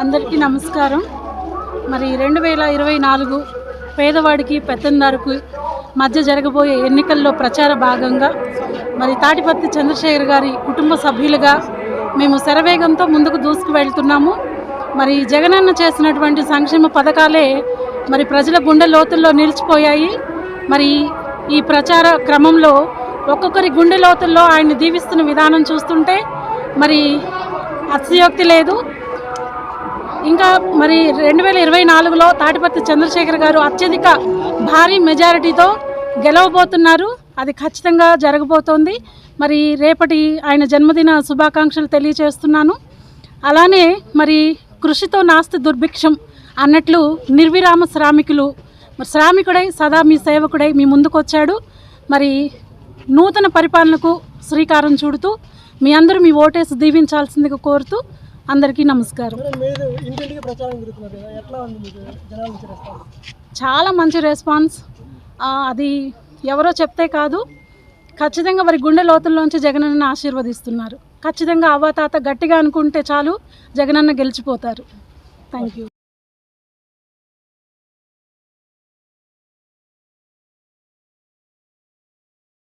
అందరికీ నమస్కారం. మరి రెండు వేల ఇరవై నాలుగు పేదవాడికి పెత్తందారుకు మధ్య జరగబోయే ఎన్నికల్లో ప్రచార భాగంగా మరి తాటిపత్తి చంద్రశేఖర్ గారి కుటుంబ సభ్యులుగా మేము శరవేగంతో ముందుకు దూసుకు వెళ్తున్నాము మరి జగనన్న చేసినటువంటి సంక్షేమ పథకాలే మరి ప్రజల గుండె లోతుల్లో నిలిచిపోయాయి. మరి ఈ ప్రచార క్రమంలో ఒక్కొక్కరి గుండె లోతుల్లో ఆయన్ని దీవిస్తున్న విధానం చూస్తుంటే మరి అతిశయోక్తి లేదు. ఇంకా మరి రెండు వేల ఇరవై నాలుగులో తాటిపత్తి చంద్రశేఖర్ గారు అత్యధిక భారీ మెజారిటీతో గెలవబోతున్నారు. అది ఖచ్చితంగా జరగబోతోంది. మరి రేపటి ఆయన జన్మదిన శుభాకాంక్షలు తెలియజేస్తున్నాను అలానే మరి కృషితో నాస్తి దుర్భిక్షం అన్నట్లు నిర్విరామ శ్రామికులు మరి శ్రామికుడై సదా మీ సేవకుడై మీ ముందుకొచ్చాడు. మరి నూతన పరిపాలనకు శ్రీకారం చూడుతూ మీ అందరూ మీ ఓటేసి దీవించాల్సిందిగా కోరుతూ అందరికీ నమస్కారం. చాలా మంచి రెస్పాన్స్. అది ఎవరో చెప్తే కాదు. ఖచ్చితంగా వారి గుండె లోతుల్లోంచి జగనన్న ఆశీర్వదిస్తున్నారు. ఖచ్చితంగా అవ్వ తాత గట్టిగా అనుకుంటే చాలు జగనన్న గెలిచిపోతారు. Thank you